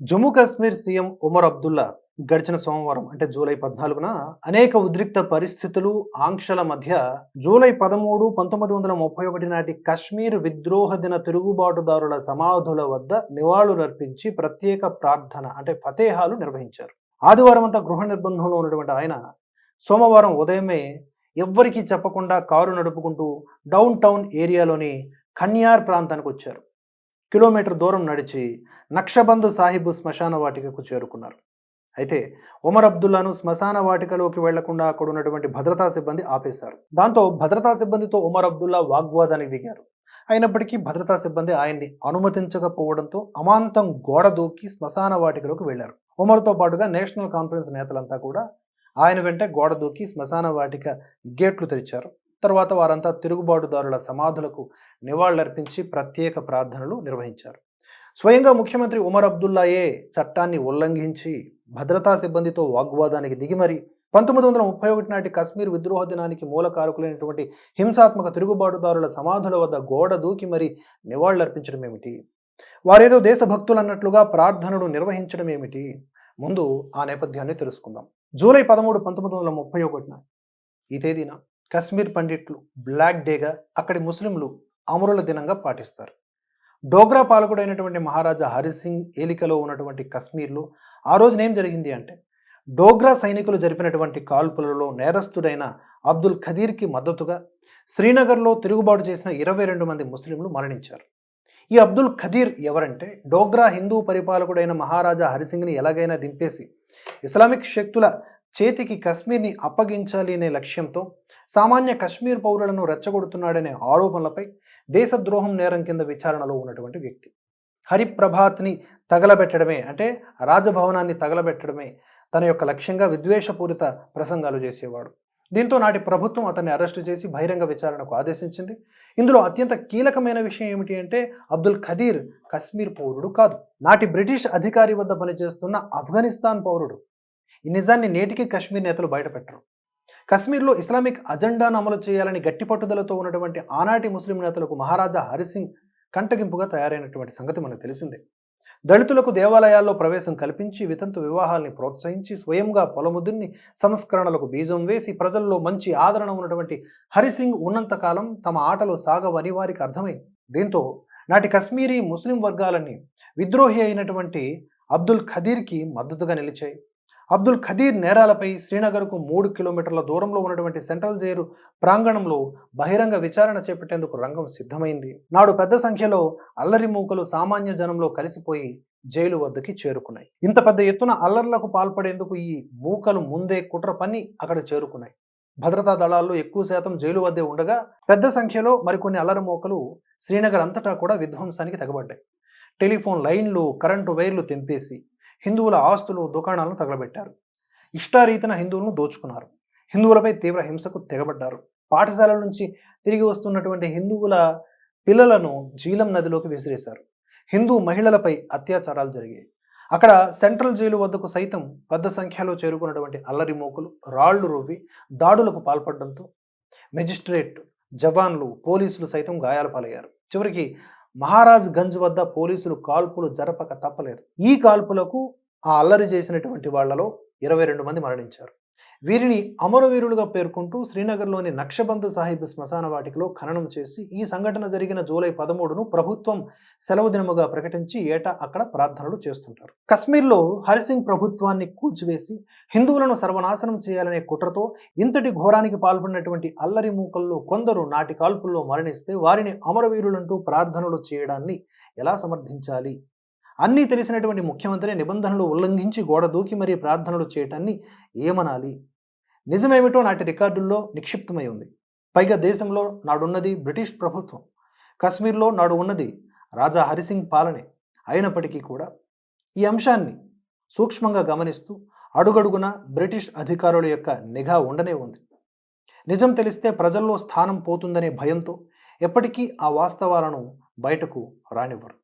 Jammu Kashmir CM Omar Abdullah గడిచిన సోమవారం అంటే జూలై పద్నాలుగున అనేక ఉద్రిక్త పరిస్థితులు ఆంక్షల మధ్య జూలై పదమూడు పంతొమ్మిది వందల ముప్పై ఒకటి నాటి కశ్మీర్ విద్రోహ దిన తిరుగుబాటుదారుల సమాధుల వద్ద నివాళులర్పించి ప్రత్యేక ప్రార్థన అంటే ఫతేహాలు నిర్వహించారు. ఆదివారం అంతా గృహ నిర్బంధంలో ఉన్నటువంటి ఆయన సోమవారం ఉదయమే ఎవ్వరికీ చెప్పకుండా కారు నడుపుకుంటూ డౌన్ టౌన్ ఏరియాలోని ఖన్యార్ ప్రాంతానికి వచ్చారు. కిలోమీటర్ దూరం నడిచి నక్షబంధు సాహిబు శ్మశాన వాటికకు చేరుకున్నారు. అయితే ఒమర్ అబ్దుల్లాను శ్మశాన వాటికలోకి వెళ్ళకుండా అక్కడ ఉన్నటువంటి భద్రతా సిబ్బంది ఆపేశారు. దాంతో భద్రతా సిబ్బందితో ఒమర్ అబ్దుల్లా వాగ్వాదానికి దిగారు. అయినప్పటికీ భద్రతా సిబ్బంది ఆయన్ని అనుమతించకపోవడంతో అమాంతం గోడ దూకి శ్మశాన వాటికలోకి వెళ్ళారు ఉమర్తో పాటుగా నేషనల్ కాన్ఫరెన్స్ నేతలంతా కూడా ఆయన వెంట గోడ దూకి శ్మశాన వాటిక గేట్లు తెరిచారు. తర్వాత వారంతా తిరుగుబాటుదారుల సమాధులకు నివాళులర్పించి ప్రత్యేక ప్రార్థనలు నిర్వహించారు. స్వయంగా ముఖ్యమంత్రి ఉమర్ అబ్దుల్లాయే చట్టాన్ని ఉల్లంఘించి భద్రతా సిబ్బందితో వాగ్వాదానికి దిగి మరి పంతొమ్మిది వందల ముప్పై ఒకటి నాటి కశ్మీర్ విద్రోహ దినానికి మూల కారకులైనటువంటి హింసాత్మక తిరుగుబాటుదారుల సమాధుల వద్ద గోడ దూకి మరి నివాళులర్పించడం ఏమిటి వారేదో దేశభక్తులు అన్నట్లుగా ప్రార్థనలు నిర్వహించడం ఏమిటి ముందు ఆ నేపథ్యాన్ని తెలుసుకుందాం. జూలై పదమూడు పంతొమ్మిది వందల ముప్పై ఒకటిన ఈ తేదీన కశ్మీర్ పండిట్లు బ్లాక్ డేగా అక్కడి ముస్లింలు అమరుల దినంగా పాటిస్తారు. డోగ్రా పాలకుడైనటువంటి మహారాజా హరిసింగ్ ఏలికలో ఉన్నటువంటి కశ్మీర్లో ఆ రోజున ఏం జరిగింది అంటే డోగ్రా సైనికులు జరిపినటువంటి కాల్పులలో నేరస్తుడైన అబ్దుల్ ఖదీర్కి మద్దతుగా శ్రీనగర్లో తిరుగుబాటు చేసిన ఇరవై రెండు మంది ముస్లింలు మరణించారు. ఈ అబ్దుల్ ఖదీర్ ఎవరంటే డోగ్రా హిందూ పరిపాలకుడైన మహారాజా హరిసింగ్ని ఎలాగైనా దింపేసి ఇస్లామిక్ శక్తుల చేతికి కశ్మీర్ని అప్పగించాలి అనే లక్ష్యంతో సామాన్య కశ్మీర్ పౌరులను రెచ్చగొడుతున్నాడనే ఆరోపణలపై దేశద్రోహం నేరం కింద విచారణలో ఉన్నటువంటి వ్యక్తి. హరిప్రభాత్ని తగలబెట్టడమే అంటే రాజభవనాన్ని తగలబెట్టడమే తన యొక్క లక్ష్యంగా విద్వేషపూరిత ప్రసంగాలు చేసేవాడు. దీంతో నాటి ప్రభుత్వం అతన్ని అరెస్టు చేసి బహిరంగ విచారణకు ఆదేశించింది. ఇందులో అత్యంత కీలకమైన విషయం ఏమిటి అంటే అబ్దుల్ ఖదీర్ కశ్మీర్ పౌరుడు కాదు. నాటి బ్రిటిష్ అధికారి వద్ద పనిచేస్తున్న ఆఫ్ఘనిస్తాన్ పౌరుడు. ఈ నిజాన్ని నేటికి కశ్మీర్ నేతలు బయటపెట్టరు. కశ్మీర్లో ఇస్లామిక్ అజెండాను అమలు చేయాలని గట్టి పట్టుదలతో ఉన్నటువంటి ఆనాటి ముస్లిం నేతలకు మహారాజా హరిసింగ్ కంటగింపుగా తయారైనటువంటి సంగతి మనకు తెలిసిందే. దళితులకు దేవాలయాల్లో ప్రవేశం కల్పించి వితంతు వివాహాల్ని ప్రోత్సహించి స్వయంగా పొలముద్దుని సంస్కరణలకు బీజం వేసి ప్రజల్లో మంచి ఆదరణ ఉన్నటువంటి హరిసింగ్ ఉన్నంతకాలం తమ ఆటలు సాగవని వారికి అర్థమైంది దీంతో నాటి కశ్మీరీ ముస్లిం వర్గాలని విద్రోహి అయినటువంటి అబ్దుల్ ఖదీర్కి మద్దతుగా నిలిచాయి. అబ్దుల్ ఖదీర్ నేరాలపై శ్రీనగర్కు మూడు కిలోమీటర్ల దూరంలో ఉన్నటువంటి సెంట్రల్ జైలు ప్రాంగణంలో బహిరంగ విచారణ చేపట్టేందుకు రంగం సిద్ధమైంది. నాడు పెద్ద సంఖ్యలో అల్లరి మూకలు సామాన్య జనంలో కలిసిపోయి జైలు వద్దకి చేరుకున్నాయి. ఇంత పెద్ద ఎత్తున అల్లర్లకు పాల్పడేందుకు ఈ మూకలు ముందే కుట్ర పని అక్కడ చేరుకున్నాయి. భద్రతా దళాల్లో ఎక్కువ శాతం జైలు వద్దే ఉండగా పెద్ద సంఖ్యలో మరికొన్ని అల్లరి మూకలు శ్రీనగర్ అంతటా కూడా విధ్వంసానికి తెగబడ్డాయి. టెలిఫోన్ లైన్లు కరెంటు వైర్లు తెంపేసి హిందువుల ఆస్తులు దుకాణాలను తగలబెట్టారు. ఇష్టారీతిన హిందువులను దోచుకున్నారు. హిందువులపై తీవ్ర హింసకు తెగబడ్డారు. పాఠశాలల నుంచి తిరిగి వస్తున్నటువంటి హిందువుల పిల్లలను జీలం నదిలోకి విసిరేశారు. హిందూ మహిళలపై అత్యాచారాలు జరిగాయి. అక్కడ సెంట్రల్ జైలు వద్దకు సైతం పెద్ద సంఖ్యలో చేరుకున్నటువంటి అల్లరి మోకులు రాళ్ళు రువ్వి దాడులకు పాల్పడడంతో మెజిస్ట్రేట్ జవాన్లు పోలీసులు సైతం గాయాల పాలయ్యారు. చివరికి మహారాజ్ గంజ్ వద్ద పోలీసులు కాల్పులు జరపక తప్పలేదు. ఈ కాల్పులకు ఆ అల్లరి చేసినటువంటి వాళ్ళలో ఇరవై రెండు మంది మరణించారు. వీరిని అమరవీరులుగా పేర్కొంటూ శ్రీనగర్లోని నక్షబంద్ సాహిబ్ శ్మశాన వాటికలో ఖననం చేసి ఈ సంఘటన జరిగిన జూలై పదమూడును ప్రభుత్వం సెలవు దినముగా ప్రకటించి ఏటా అక్కడ ప్రార్థనలు చేస్తుంటారు. కశ్మీర్లో హరిసింగ్ ప్రభుత్వాన్ని కూల్చివేసి హిందువులను సర్వనాశనం చేయాలనే కుట్రతో ఇంతటి ఘోరానికి పాల్పడినటువంటి అల్లరి మూకల్లో కొందరు నాటి కాల్పుల్లో మరణిస్తే వారిని అమరవీరులంటూ ప్రార్థనలు చేయడాన్ని ఎలా సమర్థించాలి? అన్నీ తెలిసినటువంటి ముఖ్యమంత్రి నిబంధనలు ఉల్లంఘించి గోడ దూకి మరీ ప్రార్థనలు చేయటాన్ని ఏమనాలి? నిజమేమిటో నాటి రికార్డుల్లో నిక్షిప్తమై ఉంది. పైగా దేశంలో నాడున్నది బ్రిటిష్ ప్రభుత్వం. కశ్మీర్లో నాడు ఉన్నది రాజా హరిసింగ్ పాలనే. అయినప్పటికీ కూడా ఈ అంశాన్ని సూక్ష్మంగా గమనిస్తూ అడుగడుగున బ్రిటిష్ అధికారుల యొక్క నిఘా ఉండనే ఉంది. నిజం తెలిస్తే ప్రజల్లో స్థానం పోతుందనే భయంతో ఎప్పటికీ ఆ వాస్తవాలను బయటకు రానివ్వరు.